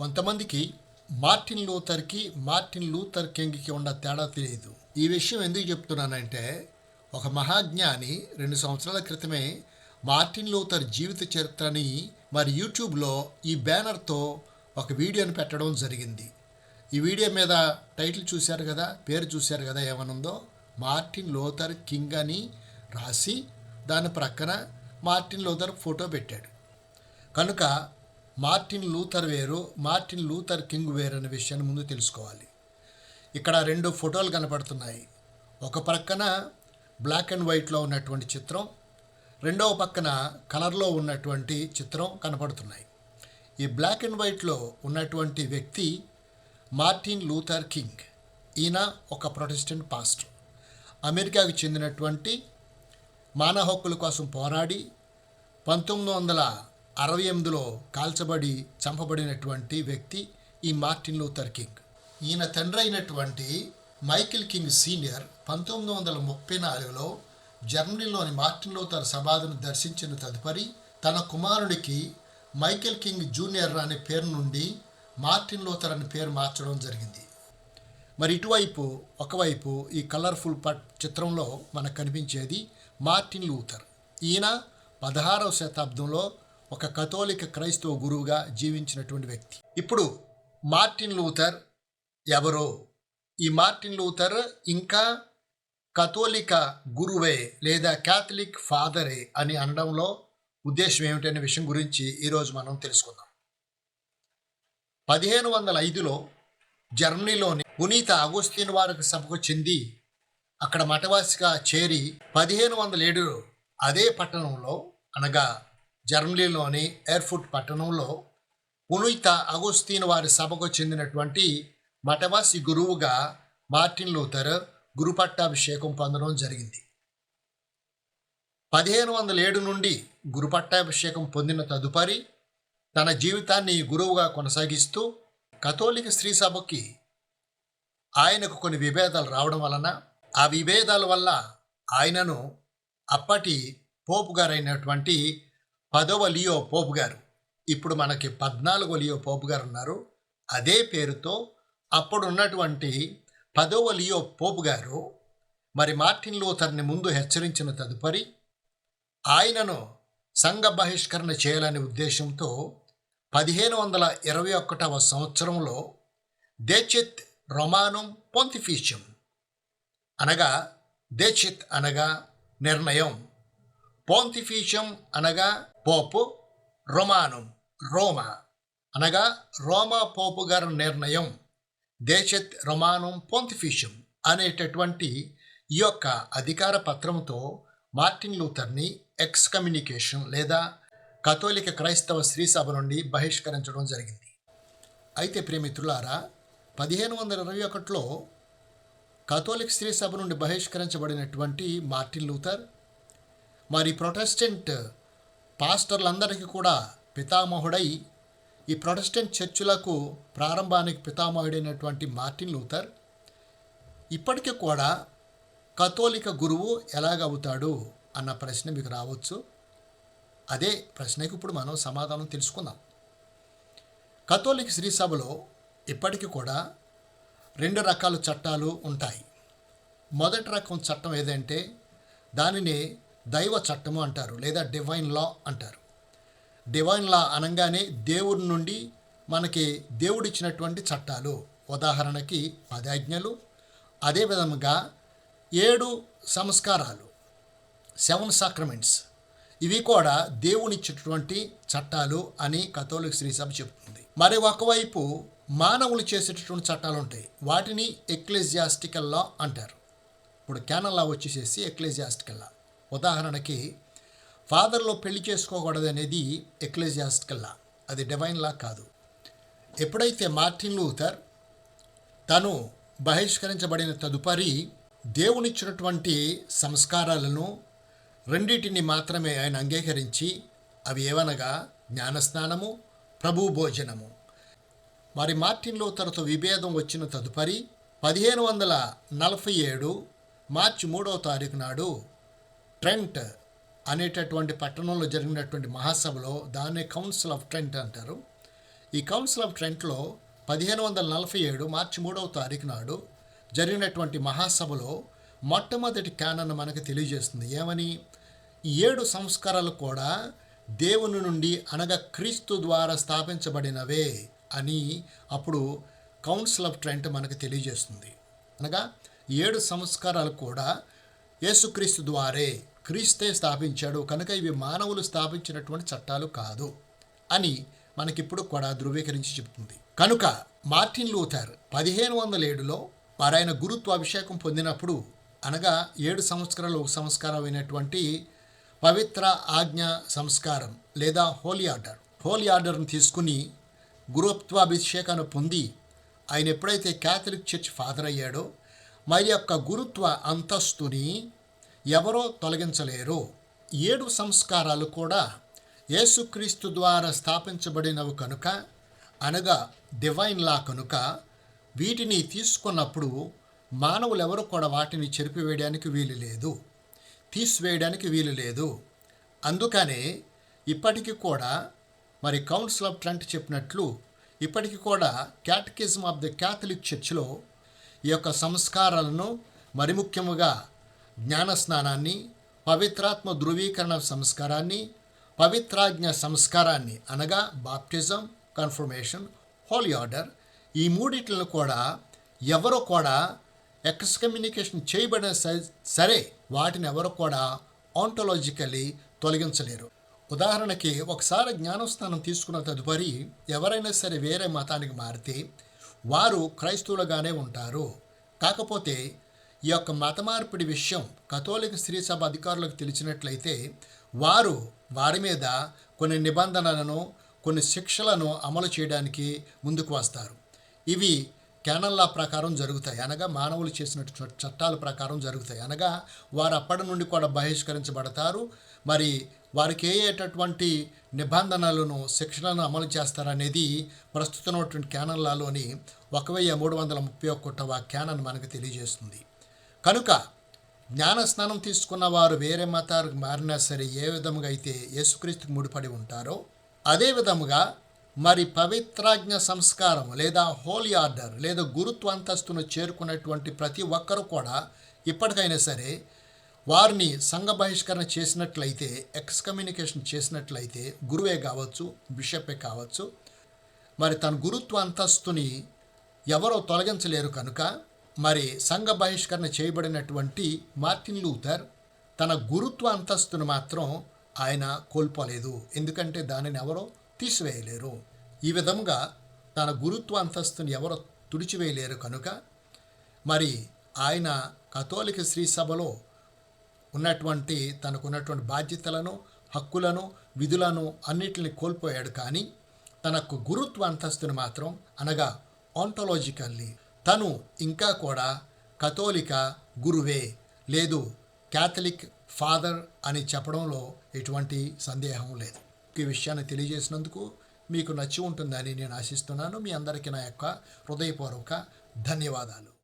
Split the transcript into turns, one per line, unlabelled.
కొంతమందికి మార్టిన్ లూథర్కి Martin Luther కింగ్కి ఉన్న తేడా తెలియదు ఈ విషయం ఎందుకు చెప్తున్నానంటే ఒక మహాజ్ఞాని రెండు సంవత్సరాల క్రితమే మార్టిన్ లూథర్ జీవిత చరిత్రని మరి యూట్యూబ్లో ఈ బ్యానర్తో ఒక వీడియోని పెట్టడం జరిగింది. ఈ వీడియో మీద టైటిల్ చూశారు కదా పేరు చూశారు కదా ఏమనుందో? మార్టిన్ లోథర్ కింగ్ అని రాసి దాని ప్రక్కన మార్టిన్ లోథర్ ఫోటో పెట్టాడు. కనుక మార్టిన్ లూథర్ వేరు మార్టిన్ లూథర్ కింగ్ వేరు అనే విషయాన్ని ముందు తెలుసుకోవాలి. ఇక్కడ రెండు ఫోటోలు కనపడుతున్నాయి. ఒక ప్రక్కన బ్లాక్ అండ్ వైట్లో ఉన్నటువంటి చిత్రం రెండవ పక్కన కలర్లో ఉన్నటువంటి చిత్రం కనపడుతున్నాయి. ఈ బ్లాక్ అండ్ వైట్లో ఉన్నటువంటి వ్యక్తి మార్టిన్ లూథర్ కింగ్. ఈయన ఒక ప్రొటెస్టెంట్ పాస్టర్. అమెరికాకు చెందినటువంటి మానవ హక్కుల కోసం పోరాడి పంతొమ్మిది వందల అరవై ఎనిమిదిలో కాల్చబడి చంపబడినటువంటి వ్యక్తి ఈ మార్టిన్ లూథర్ కింగ్. ఈయన తండ్రి అయినటువంటి మైకిల్ కింగ్ సీనియర్ పంతొమ్మిది వందల ముప్పై నాలుగులో జర్మనీలోని మార్టిన్ లూథర్ సమాధిని దర్శించిన తదుపరి తన కుమారుడికి మైకేల్ కింగ్ జూనియర్ అనే పేరు నుండి మార్టిన్ లూథర్ అనే పేరు మార్చడం జరిగింది. మరి ఇటువైపు ఒకవైపు ఈ కలర్ఫుల్ పట్ చిత్రంలో మనకు కనిపించేది మార్టిన్ లూథర్. ఈయన పదహారవ శతాబ్దంలో ఒక కథోలిక క్రైస్తవ గురువుగా జీవించినటువంటి వ్యక్తి. ఇప్పుడు మార్టిన్ లూథర్ ఎవరో? ఈ మార్టిన్ లూథర్ ఇంకా కథోలిక గురువే లేదా క్యాథలిక్ ఫాదరే అని అనడంలో ఉద్దేశం ఏమిటనే విషయం గురించి ఈరోజు మనం తెలుసుకుందాం. పదిహేను వందల ఐదులో జర్మనీలోని పునీత అగోస్తీన్ వారికి సభకు చెంది అక్కడ మఠవాసిగా చేరి పదిహేను వందల ఏడులో అదే పట్టణంలో అనగా జర్మనీలోని ఎయిర్ఫుట్ పట్టణంలో పునీత అగోస్తీన్ వారి సభకు చెందినటువంటి మఠవాసి గురువుగా మార్టిన్ లూథర్ గురుపట్టాభిషేకం పొందడం జరిగింది. పదిహేను వందల ఏడు నుండి గురుపట్టాభిషేకం పొందిన తదుపరి తన జీవితాన్ని గురువుగా కొనసాగిస్తూ కథోలిక స్త్రీ సభకి ఆయనకు కొన్ని విభేదాలు రావడం వలన ఆ విభేదాల వల్ల ఆయనను అప్పటి పోపు గారైనటువంటి పదవ లియో పోపు గారు. ఇప్పుడు మనకి పద్నాలుగో లియో పోపు గారు ఉన్నారు. అదే పేరుతో అప్పుడు ఉన్నటువంటి పదవ లియో పోపు గారు మరి మార్టిన్ లూథర్ని ముందు హెచ్చరించిన తదుపరి ఆయనను సంఘ బహిష్కరణ చేయాలనే ఉద్దేశంతో పదిహేను వందల ఇరవై ఒకటవ సంవత్సరంలో దేచిత్ రొమానం పొంతిఫీషియం అనగా దేచిత్ అనగా నిర్ణయం. పోంతిఫీషియం అనగా పోపు రొమానం రోమా. అనగా రోమా పోపు గారి నిర్ణయం. దేశత్ రొమానం పొంతిఫిషం అనేటటువంటి ఈ యొక్క అధికార పత్రంతో మార్టిన్ లూథర్ని ఎక్స్కమ్యూనికేషన్ లేదా కథోలిక క్రైస్తవ స్త్రీ సభ నుండి బహిష్కరించడం జరిగింది. అయితే ప్రేమిత్రులారా పదిహేను వందల ఇరవై ఒకటిలో కథోలిక్ స్త్రీ సభ నుండి బహిష్కరించబడినటువంటి మార్టిన్ లూథర్ మరి ప్రొటెస్టెంట్ పాస్టర్లందరికీ కూడా పితామహుడై ఈ ప్రొటెస్టెంట్ చర్చులకు ప్రారంభానికి పితామహుడైనటువంటి మార్టిన్ లూథర్. ఇప్పటికీ కూడా కథోలిక గురువు ఎలాగవుతాడు అన్న ప్రశ్న మీకు రావచ్చు. అదే ప్రశ్నకు ఇప్పుడు మనం సమాధానం తెలుసుకుందాం. కథోలిక శ్రీసభలో ఇప్పటికీ కూడా రెండు రకాల చట్టాలు ఉంటాయి. మొదటి రకం చట్టం ఏదంటే దానిని దైవ చట్టము అంటారు లేదా డివైన్ లా అంటారు. డివైన్ లా అనగానే దేవుడి నుండి మనకి దేవుడిచ్చినటువంటి చట్టాలు. ఉదాహరణకి పదాజ్ఞలు అదేవిధంగా ఏడు సంస్కారాలు సెవెన్ సాక్రమెంట్స్ ఇవి కూడా దేవునిచ్చినటువంటి చట్టాలు అని కథోలిక్ శ్రీసభ చెబుతుంది. మరి ఒకవైపు మానవులు చేసేటటువంటి చట్టాలు ఉంటాయి. వాటిని ఎక్లెజియాస్టికల్ లా అంటారు. ఇప్పుడు క్యానల్ లా వచ్చేసేసి ఎక్లెజియాస్టికల్ లా ఉదాహరణకి ఫాదర్లో పెళ్ళి చేసుకోకూడదు అనేది ఎక్లెజియాస్టికల్ లా అది డివైన్ లా కాదు. ఎప్పుడైతే మార్టిన్ లూథర్ తను బహిష్కరించబడిన తదుపరి దేవునిచ్చినటువంటి సంస్కారాలను రెండింటిని మాత్రమే ఆయన అంగీకరించి అవి ఏవనగా జ్ఞానస్నానము ప్రభు భోజనము. మరి మార్టిన్ లూథర్తో విభేదం వచ్చిన తదుపరి పదిహేను వందల నలభై ఏడు మార్చి మూడవ తారీఖు నాడు ట్రెంట్ అనేటటువంటి పట్టణంలో జరిగినటువంటి మహాసభలో దాన్ని కౌన్సిల్ ఆఫ్ ట్రెంట్ అంటారు. ఈ కౌన్సిల్ ఆఫ్ ట్రెంట్లో పదిహేను వందల నలభై ఏడు మార్చి మూడవ తారీఖు నాడు జరిగినటువంటి మహాసభలో మొట్టమొదటి క్యానన్ మనకు తెలియజేస్తుంది. ఏమని? ఏడు సంస్కారాలు కూడా దేవుని నుండి అనగా క్రీస్తు ద్వారా స్థాపించబడినవే అని అప్పుడు కౌన్సిల్ ఆఫ్ ట్రెంట్ మనకు తెలియజేస్తుంది. అనగా ఏడు సంస్కారాలు కూడా యేసుక్రీస్తు ద్వారే క్రీస్తే స్థాపించాడు కనుక ఇవి మానవులు స్థాపించినటువంటి చట్టాలు కాదు అని మనకిప్పుడు కూడా ధృవీకరించి చెబుతుంది. కనుక మార్టిన్ లూథర్ పదిహేను వందల ఏడులో వారాయన గురుత్వాభిషేకం పొందినప్పుడు అనగా ఏడు సంవత్సరాలు ఒక సంస్కారం అయినటువంటి పవిత్ర ఆజ్ఞ సంస్కారం లేదా హోలీ ఆర్డర్. హోలీ ఆర్డర్ని తీసుకుని గురుత్వాభిషేకాన్ని పొంది ఆయన ఎప్పుడైతే క్యాథలిక్ చర్చ్ ఫాదర్ అయ్యాడో మరి యొక్క గురుత్వ అంతస్తుని ఎవరో తొలగించలేరు. ఏడు సంస్కారాలు కూడా యేసుక్రీస్తు ద్వారా స్థాపించబడినవి కనుక అనగా డివైన్ లా కనుక వీటిని తీసుకున్నప్పుడు మానవులు ఎవరు కూడా వాటిని చెరిపివేయడానికి వీలు లేదు. తీసివేయడానికి వీలు లేదు. అందుకనే ఇప్పటికీ కూడా మరి కౌన్సిల్ ఆఫ్ ట్రంట్ చెప్పినట్లు ఇప్పటికీ కూడా క్యాటకిజం ఆఫ్ ద క్యాథలిక్ చర్చ్లో ఈ యొక్క సంస్కారాలను మరి ముఖ్యముగా జ్ఞాన స్నానాన్ని పవిత్రాత్మ ధృవీకరణ సంస్కారాన్ని పవిత్రాజ్ఞ సంస్కారాన్ని అనగా బాప్టిజం కన్ఫర్మేషన్ హోలీ ఆర్డర్ ఈ మూడిట్లను కూడా ఎవరో కూడా ఎక్స్కమ్యూనికేషన్ చేయబడిన స- సరే వాటిని ఎవరు కూడా ఆంటోలాజికలీ తొలగించలేరు. ఉదాహరణకి ఒకసారి జ్ఞానస్థానం తీసుకున్న తదుపరి ఎవరైనా సరే వేరే మతానికి మారితే వారు క్రైస్తవులుగానే ఉంటారు. కాకపోతే ఈ యొక్క మత మార్పిడి విషయం కథోలిక స్త్రీ సభ అధికారులకు తెలిసినట్లయితే వారు వారి మీద కొన్ని నిబంధనలను కొన్ని శిక్షలను అమలు చేయడానికి ముందుకు వస్తారు. ఇవి క్యానల్ లా ప్రకారం జరుగుతాయి. అనగా మానవులు చేసిన చట్టాల ప్రకారం జరుగుతాయి. అనగా వారు అప్పటి నుండి కూడా బహిష్కరించబడతారు. మరి వారికి ఏటటువంటి నిబంధనలను శిక్షణను అమలు చేస్తారనేది ప్రస్తుతం ఉన్నటువంటి క్యానన్ లాలోని ఒక వెయ్యి మూడు వందల ముప్పై ఒక్కటవ క్యానన్ మనకు తెలియజేస్తుంది. కనుక జ్ఞాన స్నానం తీసుకున్న వారు వేరే మతాలకు మారినా సరే ఏ విధముగా అయితే యేసుక్రీస్తుకు ముడిపడి ఉంటారో అదే విధముగా మరి పవిత్రాజ్ఞ సంస్కారం లేదా హోలీ ఆర్డర్ లేదా గురుత్వ అంతస్తును చేరుకున్నటువంటి ప్రతి ఒక్కరూ కూడా ఇప్పటికైనా సరే వారిని సంఘ బహిష్కరణ చేసినట్లయితే ఎక్స్కమ్యూనికేషన్ చేసినట్లయితే గురువే కావచ్చు బిషపే కావచ్చు. మరి తన గురుత్వ అంతస్తుని ఎవరో తొలగించలేరు కనుక మరి సంఘ బహిష్కరణ చేయబడినటువంటి మార్టిన్ లూథర్ తన గురుత్వ అంతస్తును మాత్రం ఆయన కోల్పోలేదు. ఎందుకంటే దానిని ఎవరో తీసివేయలేరు. ఈ విధంగా తన గురుత్వ అంతస్తుని ఎవరు తుడిచివేయలేరు కనుక? మరి ఆయన కథోలిక శ్రీ సభలో ఉన్నటువంటి తనకున్నటువంటి బాధ్యతలను హక్కులను విధులను అన్నిటిని కోల్పోయాడు కానీ తనకు గురుత్వ అంతస్తుని మాత్రం అనగా ఆంటోలాజికల్లీ తను ఇంకా కూడా కథోలిక గురువే లేదు క్యాథలిక్ ఫాదర్ అని చెప్పడంలో ఎటువంటి సందేహం లేదు. ఈ విషయాన్ని తెలియజేసినందుకు మీకు నచ్చి ఉంటుందని నేను ఆశిస్తున్నాను. మీ అందరికీ నా యొక్క హృదయపూర్వక ధన్యవాదాలు.